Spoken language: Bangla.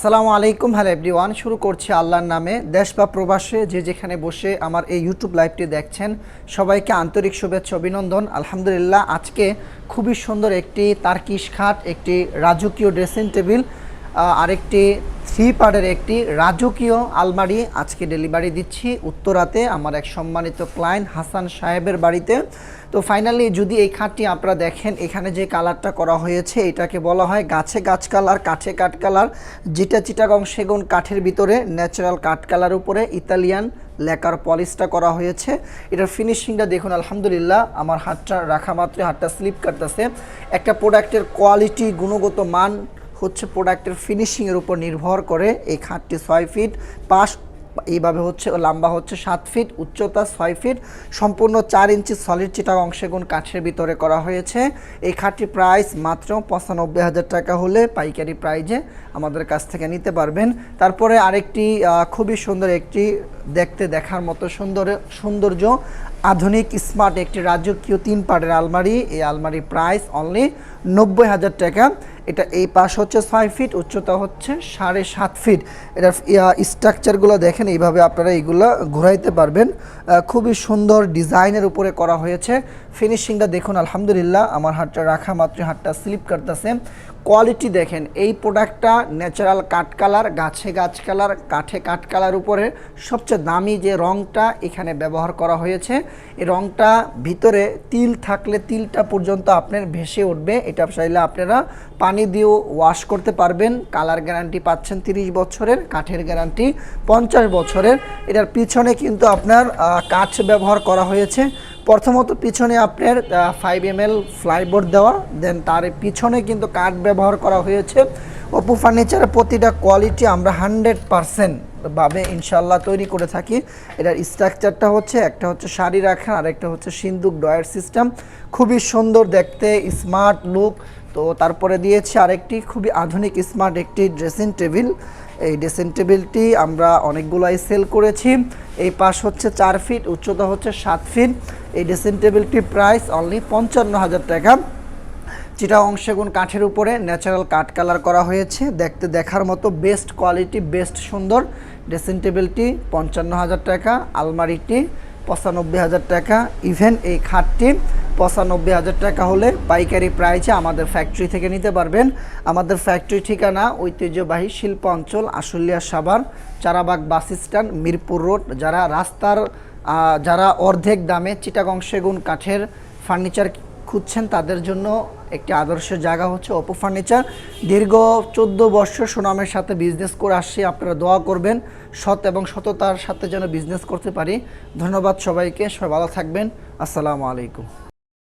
আসসালামু আলাইকুম, হ্যালো এভরিওয়ান। শুরু করছি আল্লাহর নামে। দেশ বা প্রবাসে যে যেখানে বসে আমার এই ইউটিউব লাইভটি দেখছেন, সবাইকে আন্তরিক শুভেচ্ছা, অভিনন্দন। আলহামদুলিল্লাহ, আজকে খুবই সুন্দর একটি তার্কিশ খাট, একটি রাজকীয় ড্রেসিং টেবিল আরেকটি থ্রি পার্টের একটি রাজকীয় আলমারি আজকে ডেলিভারি দিচ্ছি। উত্তরাতে আমার এক সম্মানিত ক্লায়েন্ট হাসান সাহেবের বাড়িতে। তো ফাইনালি যদি এই খাটটি আপনারা দেখেন, এখানে যে কালারটা করা হয়েছে, এটাকে বলা হয় গাছে গাছ কালার কাঠে কাঠ কালার যেটা চিটাগং সেগুন কাঠের ভিতরে ন্যাচারাল কাঠ কালার উপরে, ইতালিয়ান লেকার পলিশটা করা হয়েছে। এটার ফিনিশিংটা দেখুন, আলহামদুলিল্লাহ, আমার হাতটা রাখা মাত্রই, হাতটা স্লিপ কাটতেছে। একটা প্রোডাক্টের কোয়ালিটি গুণগত মান হচ্ছে প্রোডাক্টের ফিনিশিংয়ের উপর নির্ভর করে। এই খাটটি ছয় ফিট, পাশ এইভাবে হচ্ছে, লম্বা হচ্ছে সাত ফিট, উচ্চতা ছয় ফিট, সম্পূর্ণ চার ইঞ্চি সলিড চিটার অংশেগুণ কাঠের ভিতরে করা হয়েছে। এই খাটটি প্রাইস মাত্র পঁচানব্বই হাজার টাকা হলে পাইকারি প্রাইজে আমাদের কাছ থেকে নিতে পারবেন। তারপরে আরেকটি খুবই সুন্দর একটি, দেখতে দেখার মতো সুন্দর, সৌন্দর্য, আধুনিক স্মার্ট একটি রাজকীয় তিন পাটের আলমারি। এই আলমারির প্রাইস অনলি নব্বই হাজার টাকা। এটা এই পাশ হচ্ছে ছয় ফিট উচ্চতা হচ্ছে সাড়ে সাত ফিট এটার স্ট্রাকচারগুলো দেখেন, এইভাবে আপনারা এইগুলো ঘুরাইতে পারবেন। খুবই সুন্দর ডিজাইনের উপরে করা হয়েছে। ফিনিশিংটা দেখুন, আলহামদুলিল্লাহ, আমার হাতটা রাখা মাত্র হাতটা স্লিপ করতেছে কোয়ালিটি দেখেন, এই প্রোডাক্টটা ন্যাচারাল কাঠ কালার গাছে গাছ কালার কাঠে কাঠ কালার উপরে। সবচেয়ে দামি যে রংটা এখানে ব্যবহার করা হয়েছে, এই রংটা ভিতরে তিল থাকলে তিলটা পর্যন্ত আপনার ভেসে উঠবে। এটা চাইলে আপনারা পানি দিয়েও ওয়াশ করতে পারবেন। কালার গ্যারান্টি পাচ্ছেন তিরিশ বছরের, কাঠের গ্যারান্টি পঞ্চাশ বছরের। এটার পিছনে কিন্তু আপনার কাঠ ব্যবহার করা হয়েছে। প্রথমত পিছনে আপনার ফাইভ এম এল ফ্লাইবোর্ড দেওয়া দেন তার পিছনে কিন্তু কাঠ ব্যবহার করা হয়েছে। অপু ফার্নিচারের প্রতিটা কোয়ালিটি আমরা হান্ড্রেড পারসেন্ট ভাবে ইনশাল্লাহ তৈরি করে থাকি। এটার স্ট্রাকচারটা হচ্ছে, একটা হচ্ছে শাড়ি রাখা আর একটা হচ্ছে সিন্দুক ডয়ার সিস্টেম খুবই সুন্দর দেখতে স্মার্ট লুক তো তারপরে দিয়েছি আরেকটি খুবই আধুনিক স্মার্ট একটি ড্রেসিং টেবিল এই ড্রেসিং টেবিলটি আমরা অনেকগুলাই সেল করেছি। এই পাশ হচ্ছে চার ফিট উচ্চতা হচ্ছে সাত ফিট এই ড্রেসিং টেবিলটির প্রাইস অনলি পঞ্চান্ন হাজার টাকা। চিটা অংশগুণ কাঠের উপরে ন্যাচারাল কাঠ কালার করা হয়েছে। দেখতে দেখার মতো বেস্ট কোয়ালিটি বেস্ট সুন্দর। ড্রেসিং টেবিলটি পঞ্চান্ন হাজার টাকা, আলমারিটি পঁচানব্বই হাজার টাকা। ইভেন এই খাটটি পঁচানব্বই হাজার টাকা হলে পাইকারি প্রাইসে আমাদের ফ্যাক্টরি থেকে নিতে পারবেন। আমাদের ফ্যাক্টরি ঠিকানা ঐতিহ্যবাহী শিল্প অঞ্চল Ashulia Savar, Charabag bus stand, Mirpur road. যারা রাস্তার যারা অর্ধেক দামে চিটাগং সেগুন কাঠের ফার্নিচার খুঁজছেন তাদের জন্য একটি আদর্শ জায়গা হচ্ছে অপো ফার্নিচার। দীর্ঘ চোদ্দ বছর সুনামের সাথে বিজনেস করে আসছি, আপনারা দোয়া করবেন সৎ এবং সততার সাথে যেন বিজনেস করতে পারি। ধন্যবাদ সবাইকে, সবাই ভালো থাকবেন। আসসালামু আলাইকুম।